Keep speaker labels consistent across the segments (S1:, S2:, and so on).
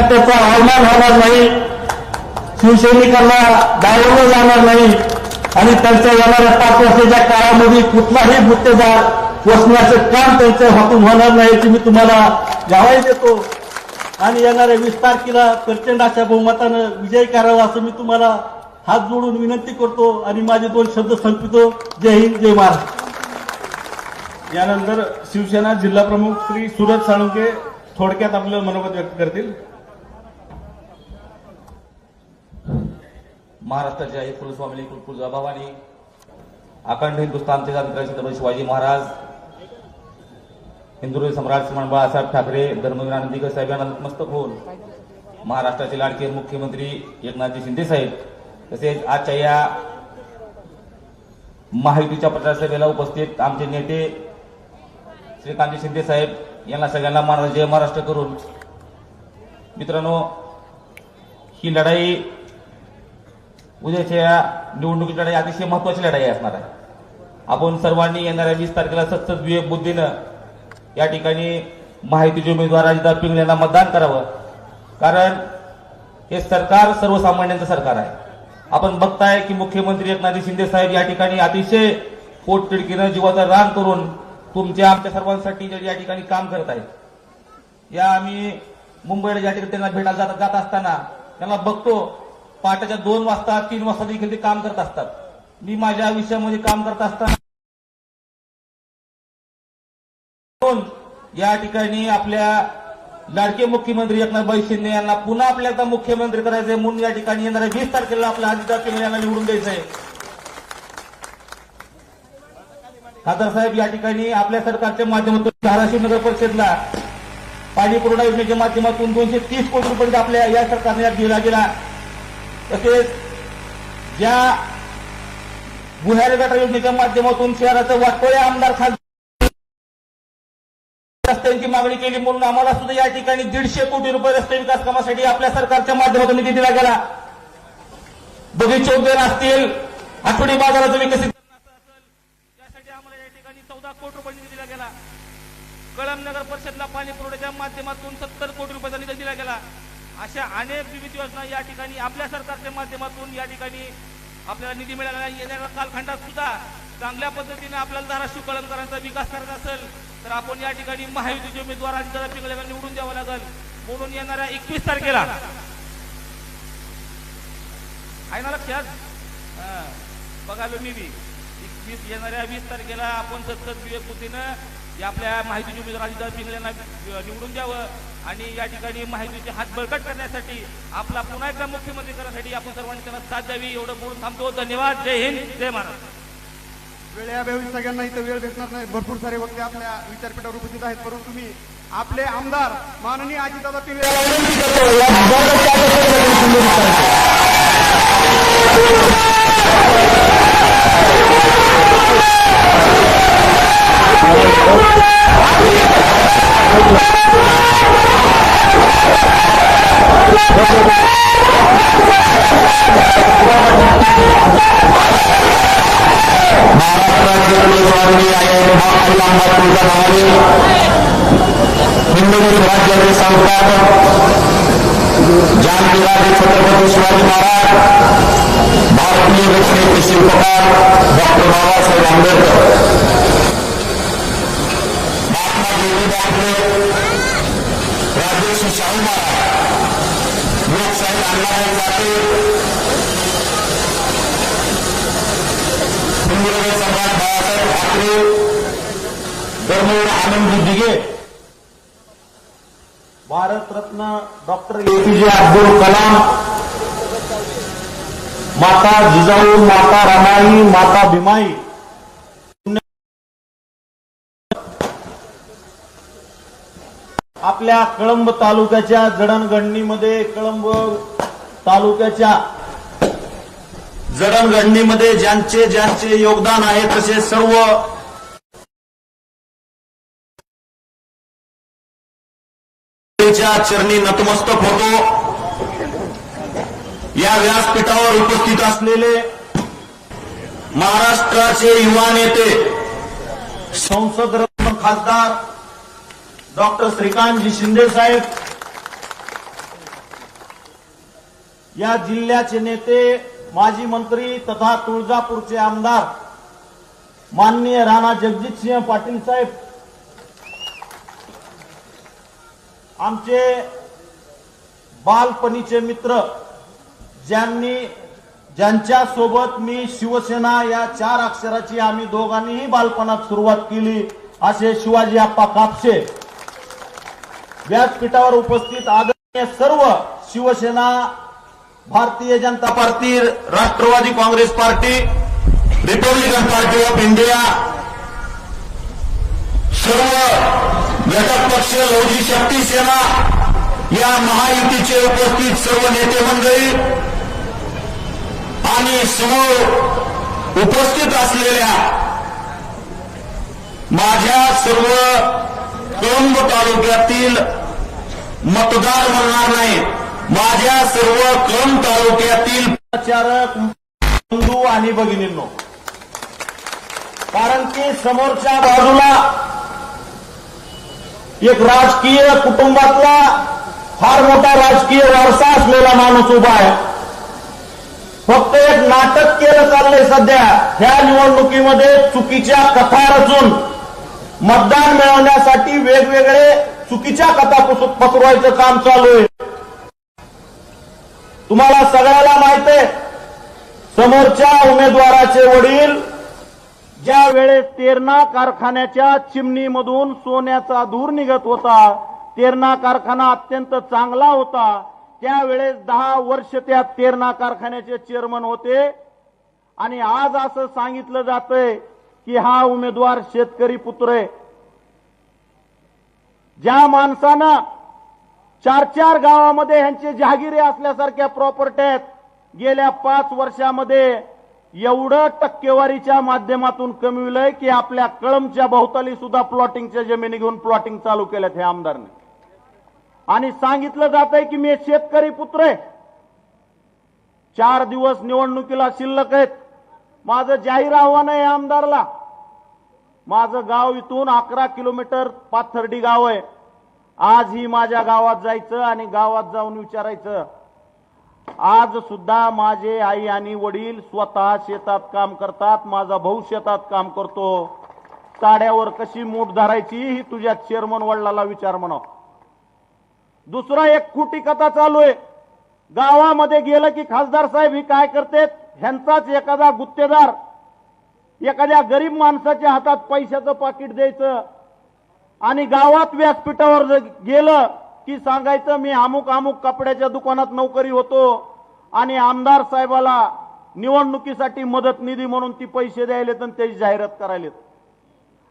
S1: काही त्याचा अवमान होणार नाही. शिवसैनिकांना डावललं जाणार नाही. आणि त्यांच्या येणाऱ्या पाच वर्षाच्या काळामध्ये कुठलाही गुत्तेदार पोचण्याचं काम त्यांच्या हातून होणार नाही याची मी तुम्हाला गावाही देतो. आणि येणाऱ्या वीस तारखेला प्रचंड अशा बहुमतानं विजय करावा असं मी तुम्हाला हात जोडून विनंती करतो आणि माझे दोन शब्द संपितो जय हिंद जय महाराष्ट्र.
S2: यानंतर शिवसेना जिल्हा प्रमुख श्री सुरज साळुंके थोडक्यात आपलं मनोगत व्यक्त करतील.
S3: महाराष्ट्राचे आई कुलस्वामिनी कुलकुल भवानी अखंड हिंदुस्थानचे छत्रपती छत्रपती शिवाजी महाराज हिंदू सम्राट श्रीमान बाळासाहेब ठाकरे धर्मवीर आनंदीकर साहेब यांना नतमस्तक होऊन महाराष्ट्राचे लाडके मुख्यमंत्री एकनाथजी शिंदे साहेब तसेच आजच्या या महायुतीच्या प्रचार सभेला उपस्थित आमचे नेते श्रीकांतजी शिंदे साहेब यांना सगळ्यांना महाराज जय महाराष्ट्र करून. मित्रांनो ही लढाई उद्याच्या निवडणुकीची लढाई अतिशय महत्वाची लढाई असणार आहे. आपण सर्वांनी येणाऱ्या वीस तारखेला सतत विवेक बुद्धीनं या ठिकाणी माहितीचे उमेदवार अजिता पिंगळे यांना मतदान करावं. कारण हे सरकार सर्वसामान्यांचं सरकार आहे. आपण बघताय की मुख्यमंत्री एकनाथ शिंदे साहेब या ठिकाणी अतिशय पोटतिडकीनं जीवाचा रान करून तुमच्या आमच्या सर्वांसाठी या ठिकाणी काम करत आहेत. या आम्ही मुंबईला ज्या ठिकाणी त्यांना भेटायला जात जात असताना त्यांना बघतो पहाटेच्या दोन वाजता तीन वाजता देखील ते काम करत असतात. मी माझ्या आयुष्यामध्ये काम करत असताना या ठिकाणी आपल्या लाडके मुख्यमंत्री एकनाथभाई शिंदे यांना पुन्हा आपल्याला मुख्यमंत्री करायचंय म्हणून या ठिकाणी येणाऱ्या वीस तारखेला आपल्या आदित्य पिंगळे यांना निवडून द्यायचंय. खासदार साहेब या ठिकाणी आपल्या सरकारच्या माध्यमातून धाराशिव नगर परिषदला पाणी पुरवठा योजनेच्या माध्यमातून दोनशे तीस कोटी रुपये आपल्या या सरकारने दिला गेला. तसेच ज्या भुयारी गटा योजनेच्या माध्यमातून शहराचं वाटोळे आमदार खासदार रस्त्यांची मागणी केली म्हणून आम्हाला सुद्धा या ठिकाणी दीडशे कोटी रुपये रस्ते विकास कामासाठी आपल्या सरकारच्या माध्यमातून निधी दिला गेला. बगीचे उद्यान असतील आठवडी बाजाराचं विकसित
S4: यासाठी आम्हाला या ठिकाणी चौदा कोटी रुपये निधी दिला गेला. कळम नगर परिषदला पाणी पुरवठ्याच्या माध्यमातून सत्तर कोटी रुपयाचा निधी दिला गेला. अशा अनेक विविध योजना या ठिकाणी आपल्या सरकारच्या माध्यमातून या ठिकाणी आपल्याला निधी मिळाला येणाऱ्या कालखंडात सुद्धा चांगल्या पद्धतीने आपल्याला धाराशिव कळमकरांचा विकास करायचा असेल तर आपण या ठिकाणी महायुतीचे उमेदवार अजितदादा निवडून द्यावं लागेल. म्हणून येणाऱ्या एकवीस तारखेला आहे ना लक्षात? बघालो मी बी वीस येणाऱ्या वीस तारखेला आपण सतत विवेक बुद्धीनं या आपल्या माहितीचे उमेदवार अजितदादा पिंगळे निवडून द्यावं आणि या ठिकाणी माहितीचे हात बळकट करण्यासाठी आपला पुन्हा एकदा मुख्यमंत्री करण्यासाठी आपण सर्वांनी त्यांना साथ द्यावी एवढं बोलून थांबतो. धन्यवाद. जय हिंद. जय महाराष्ट्र.
S5: वेळेअभावी सगळ्यांना इथं वेळ भेटणार नाही. भरपूर सारे वक्ते आपल्या विचारपीठावर उपस्थित आहेत. परंतु मी आपले आमदार माननीय अजितदादा पिंगळे
S6: हिंदवी राज्याचे संस्थापक जानकीराजे छत्रपती शिवाजी महाराज भारतीय व्यक्ती शिल्पकार doctor Babasaheb
S1: doctor APJ Abdul Kalam माता जिजाऊ माता रमाई माता भीमाई आपल्या कळंब तालुक्याच्या जडणघडणीमध्ये कळंब तालुक्याच्या जडणघडणीमध्ये ज्यांचे ज्यांचे योगदान आहे तसे सर्व च्या चरणी नतमस्तक होतो. या व्यासपीठावर उपस्थित असलेले महाराष्ट्राचे युवा नेते संसद रत्न खासदार
S7: डॉक्टर श्रीकांतजी शिंदे साहेब या जिल्ह्याचे नेते माजी मंत्री तथा तुळजापूरचे आमदार माननीय राणा जगजितसिंह पाटील साहेब आमचे बालपणीचे मित्र ज्यांनी ज्यांच्या सोबत मी शिवसेना या चार अक्षराची आम्ही दोघांनीही बालपणात सुरुवात केली असे शिवाजी आप्पा कापसे. व्यासपीठावर उपस्थित आदरणीय सर्व Shivsena Bharatiya Janata party Rashtrawadi Congress party
S6: Republican party of India सर्व घटक पक्ष लौजी शक्ती सेना या महायुतीचे उपस्थित सर्व नेते मंडळी आणि समोर उपस्थित असलेल्या माझ्या सर्व कळंब तालुक्यातील मतदार म्हणणार नाही माझ्या सर्व कळंब तालुक्यातील
S7: प्रचारक बंधू आणि भगिनींनो कारण की समोरच्या बाजूला एक राजकीय कुटुंबातला फार मोठा राजकीय वारसा असलेला माणूस उभा आहे. फक्त एक नाटक केलं चाललंय सध्या. ह्या निवडणुकीमध्ये चुकीच्या कथा रचून मतदान मिळवण्यासाठी वेगवेगळे चुकीच्या कथा पसरवायचं काम चालू आहे. तुम्हाला सगळ्याला माहीत आहे समोरच्या उमेदवाराचे वडील ज्या वेळेस तेरणा कारखान्याच्या चिमणीमधून सोन्याचा धूर निघत होता तेरणा कारखाना अत्यंत चांगला होता त्यावेळेस दहा वर्ष त्या तेरणा कारखान्याचे चेअरमन होते. आणि आज असं सांगितलं जातंय की हा उमेदवार शेतकरी पुत्र आहे. ज्या माणसानं चार चार गावामध्ये ह्यांचे जहागिरी असल्यासारख्या प्रॉपर्टी आहेत गेल्या पाच वर्षामध्ये एवढं टक्केवारीच्या माध्यमातून कमविलंय की आपल्या कळमच्या भोवताली सुद्धा प्लॉटिंगच्या जमिनी घेऊन प्लॉटिंग चालू केल्यात हे आमदारने. आणि सांगितलं जात आहे की मी शेतकरी पुत्र आहे. चार दिवस निवडणुकीला शिल्लक आहेत. माझं जाहीर आव्हान आहे आमदारला. माझं गाव इथून अकरा किलोमीटर पाथर्डी गाव आहे. आज ही माझ्या गावात जायचं आणि गावात जाऊन विचारायचं आज सुद्धा माझे आई आणि वडील स्वतः शेतात काम करतात माझा भाऊ शेतात काम करतो. साड्यावर कशी मूठ धरायची ही तुझ्या चेअरमन वडिलाला विचार म्हणा. दुसरा एक खोटी कथा चालू आहे. गावामध्ये गेलं की खासदार साहेब ही काय करतेत? ह्यांचाच एखादा गुत्तेदार एखाद्या गरीब माणसाच्या हातात पैशाचं पाकिट द्यायचं आणि गावात व्यासपीठावर जर गेलं की सांगायचं मी अमुक अमुक कपड्याच्या दुकानात नोकरी होतो आणि आमदार साहेबाला निवडणुकीसाठी मदत निधी म्हणून ती पैसे द्यायलेत आणि त्याची जाहिरात करायलेत.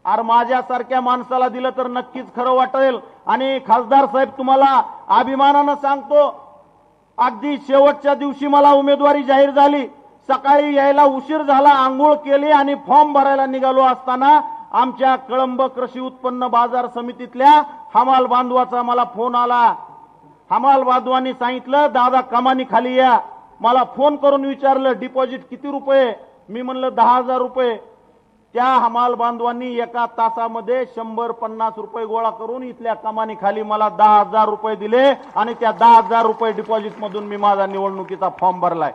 S7: अरे माझ्यासारख्या माणसाला दिलं तर नक्कीच खरं वाटेल. आणि खासदार साहेब तुम्हाला अभिमानानं सांगतो अगदी शेवटच्या दिवशी मला उमेदवारी जाहीर झाली. सकाळी यायला उशीर झाला आंघोळ केली आणि फॉर्म भरायला निघालो असताना आमच्या कळंब कृषी उत्पन्न बाजार समितीतल्या हमाल बांधवाचा मला फोन आला. हमाल बांधवांनी सांगितलं दादा कमानी खाली या. मला फोन करून विचारलं डिपॉझिट किती रुपये? मी म्हणलं दहा हजार रुपये. त्या हमाल बांधवांनी एका तासामध्ये शंभर पन्नास रुपये गोळा करून इथल्या कमानी खाली मला दहा हजार रुपये दिले आणि त्या दहा हजार रुपये डिपॉझिट मधून मी माझा निवडणुकीचा फॉर्म भरलाय.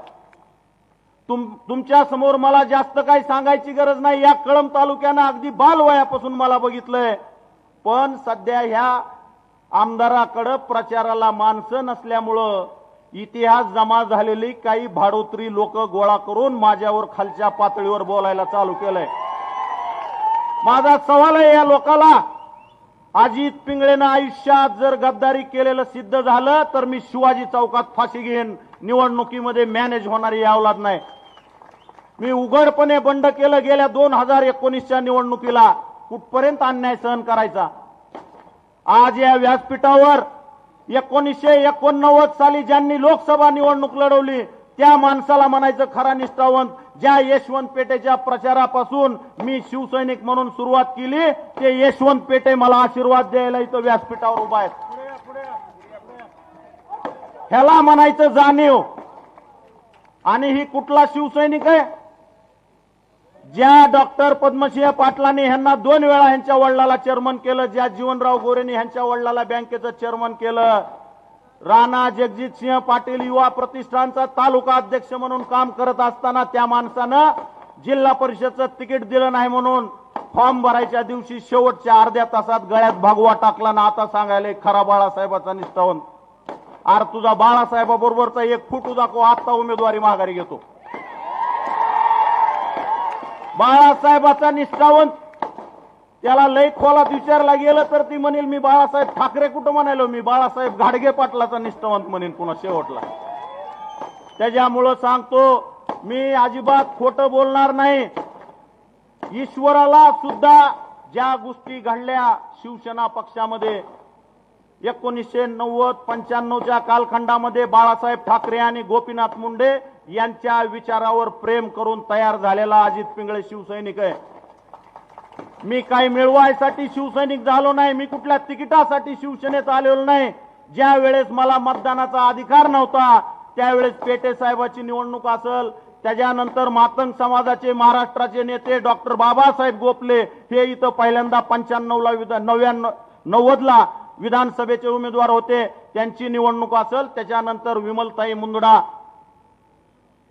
S7: तुम तुमच्यासमोर मला जास्त काही सांगायची गरज नाही. या कळंब तालुक्यानं अगदी बालवयापासून मला बघितलंय. पण सध्या ह्या आमदाराकडं प्रचाराला माणसं नसल्यामुळं इतिहास जमा झालेली काही भाडोत्री लोक गोळा करून माझ्यावर खालच्या पातळीवर बोलायला चालू केलंय. माझा सवाल आहे या लोकाला. अजित पिंगळेनं आयुष्यात जर गद्दारी केलेलं सिद्ध झालं तर मी शिवाजी चौकात फाशी घेईन. निवडणुकीमध्ये मॅनेज होणारी अवलाद नाही. मी उघडपणे बंड केलं गेल्या दोन हजार एकोणीसच्या निवडणुकीला. कुठपर्यंत अन्याय सहन करायचा? आज या व्यासपीठावर एकोणीसशे एकोणनव्वद साली ज्यांनी लोकसभा निवडणूक लढवली त्या माणसाला म्हणायचं खरा निष्ठावंत ज्या यशवंत पेठेच्या प्रचारापासून मी शिवसैनिक म्हणून सुरुवात केली ते यशवंत पेठे मला आशीर्वाद द्यायला इथं व्यासपीठावर उभा आहेत. ह्याला म्हणायचं जाणीव. आणि ही कुठला शिवसैनिक आहे? ज्या डॉक्टर पद्मसिंह पाटलांनी ह्यांना दोन वेळा ह्यांच्या वडिलाला चेअरमन केलं ज्या जीवनराव गोरेंनी ह्यांच्या वडिलाला बँकेचं चेअरमन केलं राणा जगजित सिंह पाटील युवा प्रतिष्ठानचा तालुका अध्यक्ष म्हणून काम करत असताना त्या माणसानं जिल्हा परिषदचं तिकीट दिलं नाही म्हणून फॉर्म भरायच्या दिवशी शेवटच्या अर्ध्या तासात गळ्यात भागवा टाकला ना आता सांगायला खरा बाळासाहेबाचा निष्ठावंत. आर तुझा बाळासाहेबाबरोबरचा एक फुट दाखव आता उमेदवारी माघारी घेतो. बाळासाहेबाचा निष्ठावंत. त्याला लय खोलात विचारला गेलं तर ती म्हणेल मी बाळासाहेब ठाकरे कुठं म्हणालो मी बाळासाहेब घाडगे पाटलाचा निष्ठावंत म्हणेन पुन्हा शेवटला. त्याच्यामुळं सांगतो मी अजिबात खोटं बोलणार नाही. ईश्वराला सुद्धा ज्या गोष्टी घडल्या शिवसेना पक्षामध्ये एकोणीसशे नव्वद पंच्याण्णवच्या कालखंडामध्ये बाळासाहेब ठाकरे आणि गोपीनाथ मुंडे यांच्या विचारावर प्रेम करून तयार झालेला अजित पिंगळे शिवसैनिक आहे. मी काही मिळवायसाठी शिवसैनिक झालो नाही मी कुठल्या तिकिटासाठी शिवसेनेत आलेलो नाही. ज्या वेळेस मला मतदानाचा अधिकार नव्हता त्यावेळेस पेटे साहेबाची निवडणूक असेल त्याच्यानंतर मातंग समाजाचे महाराष्ट्राचे नेते डॉक्टर बाबासाहेब गोपले हे इथं पहिल्यांदा पंच्याण्णवला विधान नव्याण्णव नव्वदला विधानसभेचे उमेदवार होते. त्यांची निवडणूक असेल त्याच्यानंतर विमलताई मुंदडा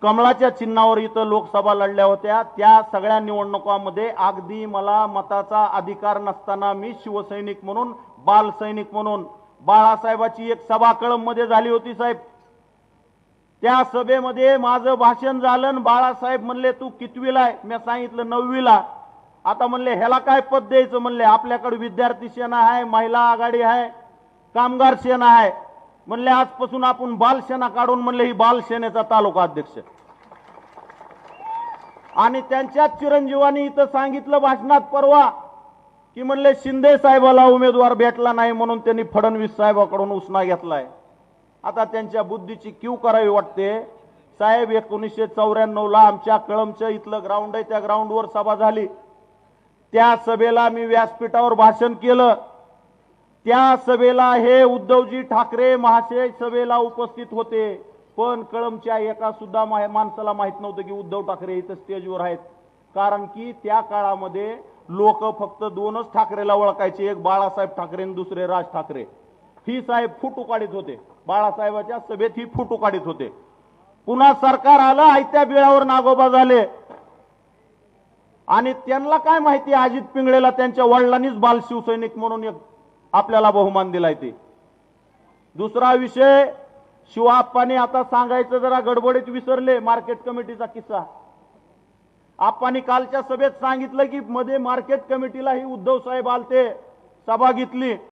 S7: कमळाच्या चिन्हावर इथं लोकसभा लढल्या होत्या. त्या सगळ्या निवडणुकांमध्ये अगदी मला मताचा अधिकार नसताना मी शिवसैनिक म्हणून बालसैनिक म्हणून बाळासाहेबाची एक सभा कळंबमध्ये झाली होती साहेब. त्या सभेमध्ये माझं भाषण झालं बाळासाहेब म्हणले तू कितवीला आहे? मी सांगितलं नववीला. आता म्हणले ह्याला काय पद द्यायचं? म्हणले आपल्याकडे विद्यार्थी सेना आहे महिला आघाडी आहे कामगार सेना आहे. म्हणले आजपासून आपण बालसेना काढून म्हणले ही बालसेनेचा तालुका अध्यक्ष. आणि त्यांच्याच चिरंजीवानी इथं सांगितलं भाषणात परवा की म्हणले शिंदे साहेबाला उमेदवार भेटला नाही म्हणून त्यांनी फडणवीस साहेबाकडून उसना घेतलाय. आता त्यांच्या बुद्धीची क्यू करावी वाटते. साहेब एकोणीसशे चौऱ्याण्णव ला आमच्या कळमचं इथलं ग्राउंड आहे त्या ग्राउंडवर सभा झाली. त्या सभेला मी व्यासपीठावर भाषण केलं. त्या सभेला हे उद्धवजी ठाकरे महाशय सभेला उपस्थित होते. पण कळमच्या एका सुद्धा माणसाला माहीत नव्हतं की उद्धव ठाकरे इथं स्टेजवर आहेत. कारण की त्या काळामध्ये लोक फक्त दोनच ठाकरेला ओळखायचे एक बाळासाहेब ठाकरे आणि दुसरे राज ठाकरे. ही साहेब फुटू काढीत होते. बाळासाहेबाच्या सभेत ही फुटू काढीत होते. पुन्हा सरकार आलं आयत्या बिळावर नागोबा झाले. आणि त्यांना काय माहिती अजित पिंगळेला त्यांच्या वडिलांनीच बाल शिवसैनिक म्हणून एक आपल्याला बहुमान दिलाय ते. दुसरा विषय शिवाप्पाने आता सांगायचं जरा गडबडीत विसरले मार्केट कमिटीचा किस्सा. आप्पानी कालच्या सभेत सांगितलं की मध्ये मार्केट कमिटीला ही उद्धव साहेब आलते सभा घेतली.